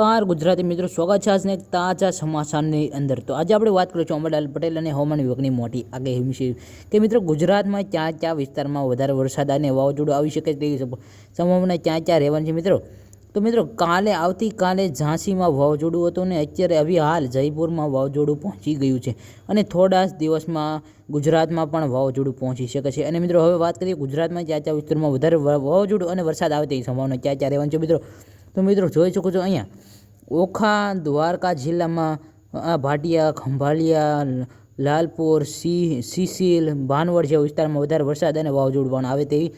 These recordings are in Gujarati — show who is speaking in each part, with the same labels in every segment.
Speaker 1: નમસ્કાર, ગુજરાતી મિત્રો, સ્વાગત છે આજને તાજા સમાચારની અંદર. તો આજે આપણે વાત કરીશું અમરલાલ પટેલ અને હવામાન વિભાગની મોટી આગાહી વિશે. કે મિત્રો, ગુજરાતમાં ક્યાં ક્યાં વિસ્તારમાં વધારે વરસાદ અને વાવાઝોડું આવી શકે તેવી સંભ- સંભાવના ક્યાં ક્યાં રહેવાની છે મિત્રો? તો મિત્રો, કાલે, આવતીકાલે ઝાંસીમાં વાવાઝોડું હતું ને અત્યારે હવે હાલ જયપુરમાં વાવાઝોડું પહોંચી ગયું છે. અને થોડા જ દિવસમાં ગુજરાતમાં પણ વાવાઝોડું પહોંચી શકે છે. અને મિત્રો, હવે વાત કરીએ ગુજરાતમાં ક્યાં ક્યાં વિસ્તારમાં વધારે વાવાઝોડું અને વરસાદ આવે તેવી સંભાવના ક્યાં ક્યાં રહેવાની છે મિત્રો? તો મિત્રો જોઈ શકો છો અહીંયા. ઓખા દ્વારકા જિલ્લામાં, આ ભાટિયા, ખંભાળિયા, લાલપોર સી સિસિલ, ભાનવડ જેવા વિસ્તારમાં વધારે વરસાદ અને વાવાઝોડું પણ આવે તેવી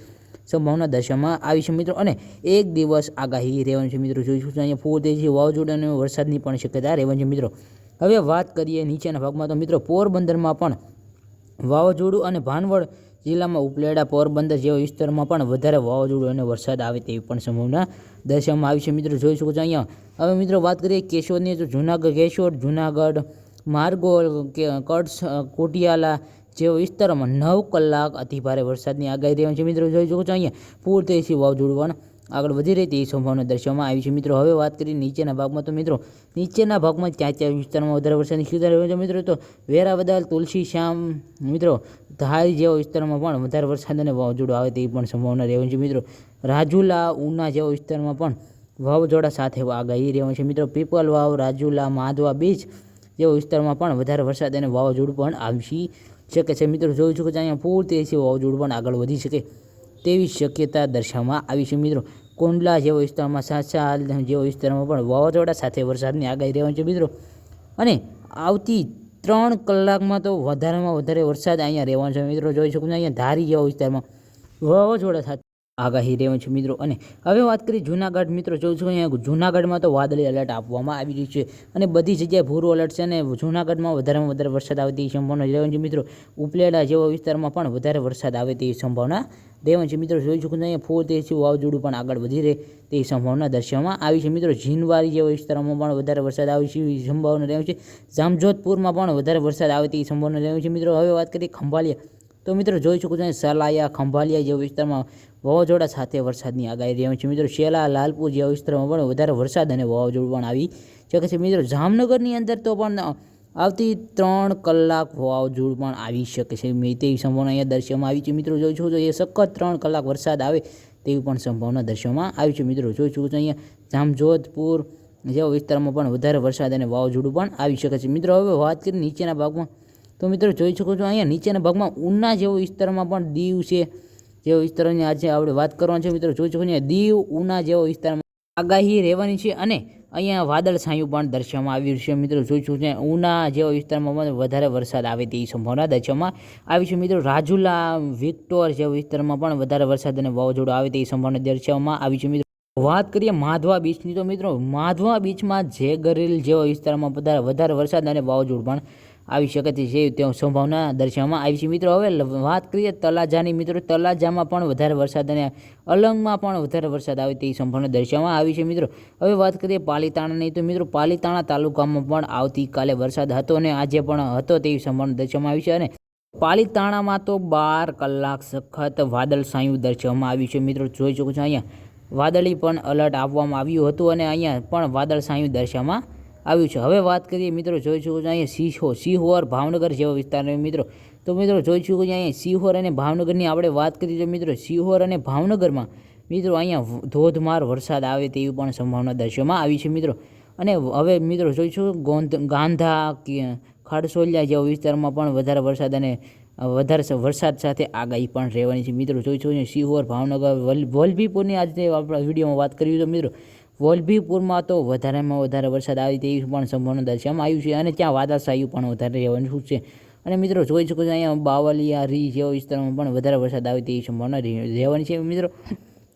Speaker 1: સંભાવના દર્શાવવામાં આવી છે મિત્રો. અને એક દિવસ આગાહી રહેવાની છે મિત્રો. જોઈ શકો છો અહીંયા ફૂલ તેજી, વાવાઝોડું અને વરસાદની પણ શક્યતા રહેવાની છે મિત્રો. હવે વાત કરીએ નીચેના ભાગમાં તો મિત્રો પોરબંદરમાં પણ વાવાઝોડું અને ભાનવડ જિલ્લામાં ઉપલેડા, પોરબંદર જેવા વિસ્તારમાં પણ વધારે વાવાઝોડું અને વરસાદ આવે તેવી પણ સંભાવના દર્શાવવામાં આવી છે. મિત્રો, જોઈ શકો છો અહીંયા. હવે મિત્રો, વાત કરીએ કેશોદની, તો જુનાગઢ, કેશોદ, જુનાગઢ, માર્ગોલ કચ્છ, કોટિયાલા જેવા વિસ્તારોમાં નવ કલાક અતિભારે વરસાદની આગાહી રહેવાની છે. મિત્રો, જોઈ શકો છો અહીંયા. પૂર વાવાઝોડું પણ. આગળ વધી રહી તેવી સંભાવના દર્શાવવામાં આવી છે. મિત્રો, હવે વાત કરીએ નીચેના ભાગમાં. તો મિત્રો, નીચેના ભાગમાં ક્યાં ક્યાં વિસ્તારમાં વધારે વરસાદની રહેવાની છે. મિત્રો, તો વેરાવદર તુલસી, શ્યામ, મિત્રો, ધારી જેવા વિસ્તારમાં પણ વધારે વરસાદ અને વાવાઝોડું આવે તેવી પણ સંભાવના રહેવાની છે. મિત્રો, રાજુલા, ઉના જેવા વિસ્તારમાં પણ વાવાઝોડા સાથે આગાહી રહેવાની છે. મિત્રો પીપલ વાવ રાજુલા, માધવા બીચ જેવા વિસ્તારમાં પણ વધારે વરસાદ અને વાવાઝોડું પણ આવી શકે છે. મિત્રો, જોઈ શકો છો, અહીંયા પૂર તેજી વાવાઝોડું પણ આગળ વધી શકે. તેવી શક્યતા દર્શાવવામાં આવી છે મિત્રો. કોંડલા જેવા વિસ્તારમાં સાસાલ જેવા વિસ્તારમાં પણ વાવાઝોડા સાથે વરસાદની આગાહી રહેવાની છે મિત્રો. અને આવતી ત્રણ કલાકમાં તો વધારેમાં વધારે વરસાદ અહીંયા રહેવાનો છે મિત્રો. જોઈ શકો અહીંયા ધારી જેવા વિસ્તારમાં વાવાઝોડા સાથે આગાહી રહેવાનું છે મિત્રો. અને હવે વાત કરીએ જૂનાગઢ મિત્રો જોઉં છું અહીંયા જૂનાગઢમાં તો વાદળી એલર્ટ આપવામાં આવી રહ્યું છે. અને બધી જગ્યાએ ભૂરું એલર્ટ છે અને જૂનાગઢમાં વધારેમાં વધારે વરસાદ આવે તેવી સંભાવના રહેવાની છે મિત્રો. ઉપલેડા જેવા વિસ્તારમાં પણ વધારે વરસાદ આવે તેવી સંભાવના રહેવાની છે મિત્રો. જોઈ છો અહીંયા ફૂલ તેજી વાવાઝોડું પણ આગળ વધી રહે તેવી સંભાવના દર્શાવવામાં આવી છે મિત્રો. જીનવારી જેવા વિસ્તારોમાં પણ વધારે વરસાદ આવે છે એવી સંભાવના રહેવાની છે. જામજોધપુરમાં પણ વધારે વરસાદ આવે તેવી સંભાવના રહેવાની છે મિત્રો. હવે વાત કરીએ ખંભાળિયા. તો મિત્રો, જોઈ શકો છો સલાયા ખંભાલિયા જેવા વિસ્તારમાં વાવાઝોડા સાથે વરસાદની આગાહી રહેવાની છે. મિત્રો શેલા લાલપુર જેવા વિસ્તારમાં પણ વધારે વરસાદ અને વાવાઝોડું પણ આવી શકે છે. મિત્રો, જામનગરની અંદર તો પણ આવતી ત્રણ કલાક વાવાઝોડું પણ આવી શકે છે. મેં તેવી સંભાવના અહીંયા દર્શાવવામાં આવી છે. મિત્રો જોઈ છું તો એ સખત ત્રણ કલાક વરસાદ આવે તેવી પણ સંભાવના દર્શાવવામાં આવી છે. મિત્રો જોઈ છું અહીંયા જામજોધપુર જેવા વિસ્તારમાં પણ વધારે વરસાદ અને વાવાઝોડું પણ આવી શકે છે. મિત્રો, હવે વાત કરીએ નીચેના ભાગમાં. તો મિત્રો, જોઈ શકો છો, અહીંયા નીચેના ભાગમાં ઉના જેવો વિસ્તારમાં પણ દીવ છે. જેવા વિસ્તારોની આજે આપણે વાત કરવાની છે મિત્રો, જોઈ શકો દીવ, ઉના જેવો વિસ્તારમાં આગાહી રહેવાની છે અને અહીંયા વાદળ છાયું પણ દર્શાવવામાં આવ્યું છે મિત્રો, જોઈ છું છો ઉના જેવા વિસ્તારમાં પણ વધારે વરસાદ આવે તેવી સંભાવના દર્શાવવામાં આવી છે મિત્રો. રાજુલા, વિક્ટોર જેવા વિસ્તારમાં પણ વધારે વરસાદ અને વાવાઝોડું આવે તેવી સંભાવના દર્શાવવામાં આવી છે મિત્રો. વાત કરીએ માધવા બીચની તો મિત્રો, માધવા બીચમાં જે ગરેલ જેવા વિસ્તારમાં વધારે વધારે વરસાદ અને વાવાઝોડું પણ આવી શકે છે તેઓ સંભાવના દર્શાવવામાં આવી છે. મિત્રો, હવે વાત કરીએ તલાજાની. મિત્રો, તલાજામાં પણ વધારે વરસાદ અને અલંગમાં પણ વધારે વરસાદ આવે તેવી સંભાવના દર્શાવવામાં આવી છે. મિત્રો, હવે વાત કરીએ પાલીતાણાની. તો મિત્રો, પાલીતાણા તાલુકામાં પણ આવતીકાલે વરસાદ હતો અને આજે પણ હતો તેવી સંભાવના દર્શાવવામાં આવી છે અને પાલીતાણામાં તો બાર કલાક સખત વાદળ સાયું દર્શાવવામાં આવ્યું છે. મિત્રો, જોઈ શકો છો અહીંયા વાદળી પણ અલર્ટ આપવામાં આવ્યું હતું અને અહીંયા પણ વાદળ સાયું દર્શાવવામાં આવ્યું છે. હવે વાત કરીએ મિત્રો, જોઈ શકો અહીંયા સિહોર સિહોર ભાવનગર જેવા વિસ્તારના મિત્રો. તો મિત્રો, જોઈ શકો છો અહીંયા સિંહોર અને ભાવનગરની આપણે વાત કરીએ તો મિત્રો સિંહોર અને ભાવનગરમાં મિત્રો અહીંયા ધોધમાર વરસાદ આવે તેવી પણ સંભાવના દર્શાવવામાં આવી છે મિત્રો. અને હવે મિત્રો, જોઈ શકો ગોંધ, ગાંધા ખડસોલિયા જેવા વિસ્તારમાં પણ વધારે વરસાદ અને વધારે વરસાદ સાથે આગાહી પણ રહેવાની છે. મિત્રો, જોઈ શકો છો સિહોર ભાવનગર, વલ, વલભીપુરની આજે આપણા વિડીયોમાં વાત કરી તો મિત્રો વલભીપુરમાં તો વધારેમાં વધારે વરસાદ આવે તેવી પણ સંભાવના દર્શાવવામાં આવ્યું છે અને ત્યાં વાદળછાયું પણ વધારે રહેવાનું છે. અને મિત્રો જોઈ શકો છો અહીંયા બાવલિયા રી જેવા વિસ્તારમાં પણ વધારે વરસાદ આવે તેવી સંભાવના રહે- રહેવાની છે મિત્રો.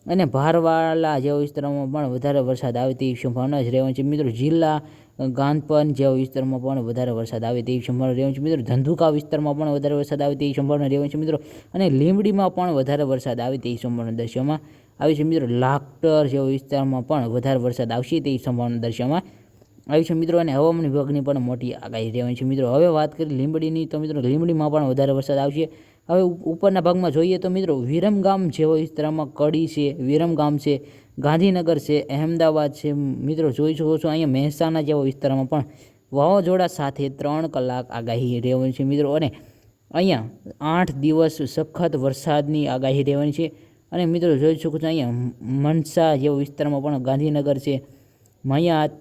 Speaker 1: અને ભારવાળા જેવા વિસ્તારોમાં પણ વધારે વરસાદ આવે તેવી સંભાવના જ રહેવાની છે મિત્રો. જિલ્લા, ગાંધપન જેવા વિસ્તારમાં પણ વધારે વરસાદ આવે તેવી સંભાવના રહેવાની છે મિત્રો. ધંધુકા વિસ્તારમાં પણ વધારે વરસાદ આવે તેવી સંભાવના રહેવાની છે મિત્રો. અને લીંબડીમાં પણ વધારે વરસાદ આવે તેવી સંભાવના દર્શાવવામાં આવી છે મિત્રો લાખટર જેવા વિસ્તારમાં પણ વધારે વરસાદ આવશે તેવી સંભાવના દર્શાવવામાં આવી છે મિત્રો અને હવામાન વિભાગની પણ મોટી આગાહી રહેવાની છે મિત્રો. હવે વાત કરીએ લીંબડીની તો મિત્રો લીંબડીમાં પણ વધારે વરસાદ આવશે. હવે ઉપરના ભાગમાં જોઈએ તો મિત્રો વિરમગામ જેવા વિસ્તારમાં કડી છે, વિરમગામ છે, ગાંધીનગર છે, અહેમદાબાદ છે. મિત્રો જોઈ શકો છો અહીંયા મહેસાણા જેવા વિસ્તારમાં પણ વાવાઝોડા સાથે ત્રણ કલાક આગાહી રહેવાની છે મિત્રો. અને અહીંયા આઠ દિવસ સખત વરસાદની આગાહી રહેવાની છે. અને મિત્રો જોઈ શકો છો અહીંયા મનસા જેવા વિસ્તારમાં પણ ગાંધીનગર છે. મયાત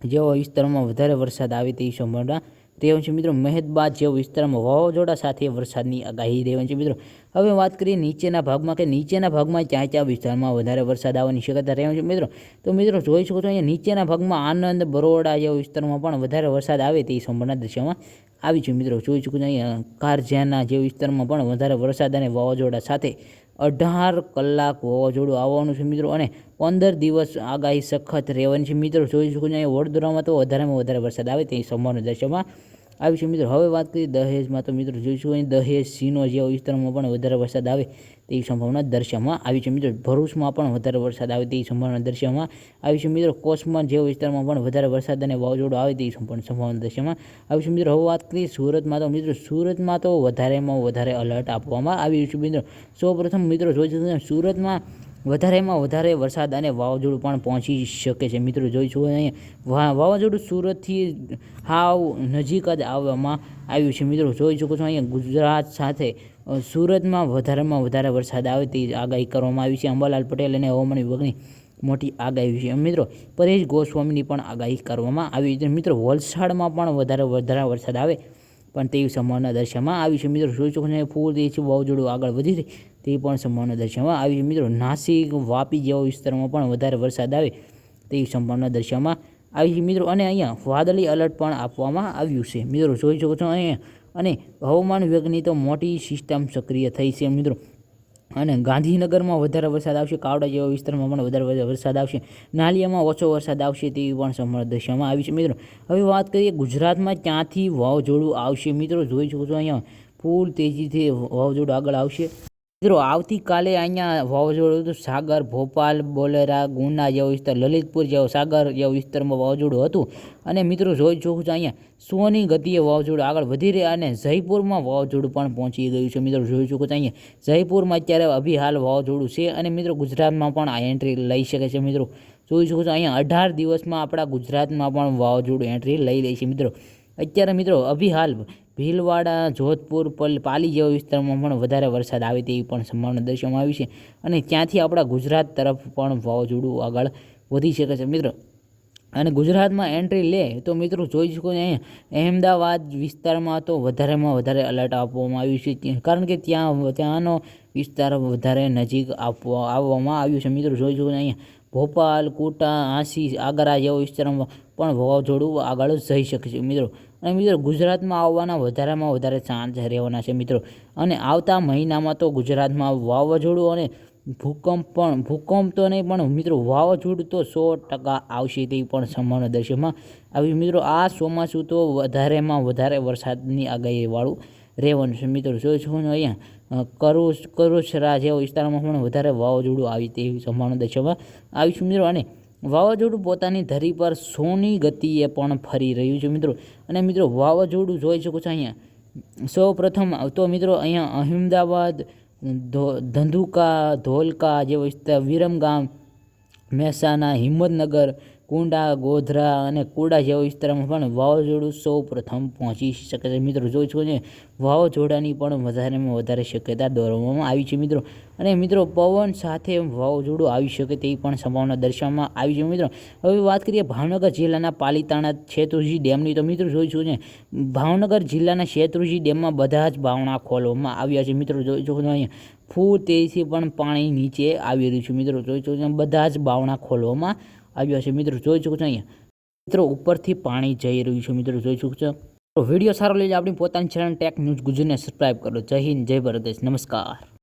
Speaker 1: જેવા વિસ્તારમાં વધારે વરસાદ આવે તેવી સંભાવના રહેવાની છે મિત્રો મહેદબાદ જેવા વિસ્તારમાં વાવાઝોડા સાથે વરસાદની આગાહી રહેવાની છે મિત્રો. હવે વાત કરીએ નીચેના ભાગમાં કે નીચેના ભાગમાં ક્યાં ક્યાં વિસ્તારમાં વધારે વરસાદ આવવાની શક્યતા રહેવાની છે મિત્રો. તો મિત્રો જોઈ શકો છો અહીંયા નીચેના ભાગમાં આનંદ બરોડા જેવા વિસ્તારમાં પણ વધારે વરસાદ આવે તેવી સંભાવના દર્શાવવામાં આવી છે મિત્રો. જોઈ શકો છો અહીંયા કારઝાના જેવા વિસ્તારમાં પણ વધારે વરસાદ અને વાવાઝોડા સાથે અઢાર કલાક વાવાઝોડું આવવાનું છે મિત્રો અને પંદર દિવસ આગાહી સખત રહેવાની છે. મિત્રો, જોઈ શકો છો અહીંયા વડોદરામાં તો વધારેમાં વધારે વરસાદ આવે તેની સંભાવના દર્શાવવામાં આવી છે મિત્રો. હવે વાત કરીએ દહેજમાં. તો મિત્રો જોઈશું અહીં દહેજ સીનો જેવા વિસ્તારમાં પણ વધારે વરસાદ આવે તેવી સંભાવના દર્શાવવામાં આવી છે. મિત્રો ભરૂચમાં પણ વધારે વરસાદ આવે તેવી સંભાવના દર્શાવવામાં આવી છે. મિત્રો કોસમાં જેવા વિસ્તારમાં પણ વધારે વરસાદ અને વાવાઝોડું આવે તેવી સંપૂર્ણ સંભાવના દર્શાવવામાં આવી છે. મિત્રો હવે વાત કરીએ સુરતમાં. તો મિત્રો સુરતમાં તો વધારેમાં વધારે અલર્ટ આપવામાં આવ્યું છે. મિત્રો સૌપ્રથમ મિત્રો જોઈ શકો સુરતમાં વધારેમાં વધારે વરસાદ અને વાવાઝોડું પણ પહોંચી શકે છે. મિત્રો, જોઈ શકો અહીંયા. વાવાઝોડું સુરતથી હાવ નજીક જ આવવામાં આવ્યું છે. મિત્રો, જોઈ શકો છો અહીંયા ગુજરાત સાથે સુરતમાં વધારેમાં વધારે વરસાદ આવે તે આગાહી કરવામાં આવી છે. અંબાલાલ પટેલ અને હવામાન વિભાગની મોટી આગાહી છે. મિત્રો, પરેશ ગોસ્વામીની પણ આગાહી કરવામાં આવી છે. મિત્રો, વલસાડમાં પણ વધારે વધારે વરસાદ આવે, પણ તેવી સંભાવના દર્શાવવામાં આવી છે. મિત્રો, જોઈ શકો છો ફૂલ તે છે વાવાઝોડું આગળ વધી રહી તેવી પણ સંભાવના દર્શાવવામાં આવી છે. મિત્રો, નાસિક, વાપી જેવા વિસ્તારમાં પણ વધારે વરસાદ આવે તેવી સંભાવના દર્શાવવામાં આવી છે. મિત્રો, અને અહીંયા વાદળી એલર્ટ પણ આપવામાં આવ્યું છે. મિત્રો, જોઈ શકો છો અહીંયા, અને હવામાન વિભાગની તો મોટી સિસ્ટમ સક્રિય થઈ છે, મિત્રો. અને ગાંધીનગરમાં વધારે વરસાદ આવશે, કાવડા જેવા વિસ્તારમાં પણ વધારે વરસાદ આવશે, નાલિયામાં ઓછો વરસાદ આવશે તેવી પણ સંભાવના દર્શાવવામાં આવી છે, મિત્રો. હવે વાત કરીએ ગુજરાતમાં ક્યાંથી વાવાઝોડું આવશે, મિત્રો. જોઈ શકો છો અહીંયા, ફૂલ તેજીથી વાવાઝોડું આગળ આવશે. મિત્રો, આવતીકાલે અહીંયા વાવાઝોડું સાગર, ભોપાલ, બોલેરા, ગુના જેવો વિસ્તાર, લલિતપુર જેવો સાગર જેવો વિસ્તારમાં વાવાઝોડું હતું. અને મિત્રો, જોઈ જોઉં છું અહીંયા, સોની ગતિએ વાવાઝોડું આગળ વધી રહ્યા અને જયપુરમાં વાવાઝોડું પણ પહોંચી ગયું છે. મિત્રો, જોઈ શકો છું અહીંયા, જયપુરમાં અત્યારે અભી હાલ વાવાઝોડું છે અને મિત્રો, ગુજરાતમાં પણ આ એન્ટ્રી લઈ શકે છે. મિત્રો, જોઈ શકો છો અહીંયા, અઢાર દિવસમાં આપણા ગુજરાતમાં પણ વાવાઝોડું એન્ટ્રી લઈ લે છે. મિત્રો, અત્યારે મિત્રો, અભી હાલ ભીલવાડા, જોધપુર, પલ, પાલી જેવા વિસ્તારમાં પણ વધારે વરસાદ આવે તેવી પણ સંભાવના દર્શાવવામાં આવી છે. અને ત્યાંથી આપણા ગુજરાત તરફ પણ વાવાઝોડું આગળ વધી શકે છે મિત્રો. અને ગુજરાતમાં એન્ટ્રી લે તો મિત્રો જોઈ શકો અહીંયા અહેમદાબાદ વિસ્તારમાં તો વધારેમાં વધારે અલર્ટ આપવામાં આવ્યું છે. કારણ કે ત્યાં, ત્યાંનો વિસ્તાર વધારે નજીક આપવા, આવવામાં આવ્યું છે મિત્રો. જોઈ શકો અહીંયા, ભોપાલ, કોટા, આંસી, આગ્રા જેવા વિસ્તારમાં પણ વાવાઝોડું આગળ જઈ શકે છે મિત્રો. અને મિત્રો ગુજરાતમાં આવવાના વધારેમાં વધારે ચાન્સ રહેવાના છે મિત્રો. અને આવતા મહિનામાં તો ગુજરાતમાં વાવાઝોડું અને ભૂકંપ પણ ભૂકંપ તો નહીં પણ મિત્રો વાવાઝોડું તો સો ટકા આવશે તેવી પણ સંભાવના દર્શકમાં આવી મિત્રો આ ચોમાસું તો વધારેમાં વધારે વરસાદની આગાહીવાળું રહેવાનું છે મિત્રો. શકો છો અહીંયા અ, કરોસરા જેવા વિસ્તારમાં પણ વધારે વાવાઝોડું આવી તેવી સંભાવના દર્શાવવામાં આવી છે મિત્રો. અને વાવાઝોડું પોતાની ધરી પર સોની ગતિએ પણ ફરી રહ્યું છે મિત્રો. અને મિત્રો, વાવાઝોડું જોઈ શકો છો અહીંયા. સૌ પ્રથમ તો મિત્રો, અહીંયા અહેમદાબાદ ધંધુકા, ધોલકા, જે વિસ્તાર વિરમગામ, મહેસાણા, હિંમતનગર કુંડા, ગોધરા અને કુડા જેવા વિસ્તારમાં પણ વાવાઝોડું સૌ પ્રથમ પહોંચી શકે છે. મિત્રો, જોઈ છો ને વાવાઝોડાની પણ વધારેમાં વધારે શક્યતા દોરવામાં આવી છે મિત્રો. અને મિત્રો, પવન સાથે વાવાઝોડું આવી શકે તેવી પણ સંભાવના દર્શાવવામાં આવી છે મિત્રો. હવે વાત કરીએ ભાવનગર જિલ્લાના પાલીતાણા શેત્રુજી ડેમની. તો મિત્રો, જોઈ છું ને ભાવનગર જિલ્લાના શેત્રુજી ડેમમાં બધા જ બાવણા ખોલવામાં આવ્યા છે. મિત્રો, જોઈ છો, અહીંયા ફૂલ તેજથી પણ પાણી નીચે આવી રહ્યું છે. મિત્રો, જોઈ છો, બધા જ બાવણા ખોલવામાં આવ્યા છે. મિત્રો, જોઈ શકો છો અહીંયા. મિત્રો, ઉપરથી પાણી જઈ રહ્યું છે. મિત્રો, જોઈ શકો છો. વીડિયો સારો લઈ આપણી પોતાની ચેનલ ટેક ન્યૂઝ ગુજરાતને સબસ્ક્રાઈબ કરો. જય હિન્દ, જય ભારત નમસ્કાર.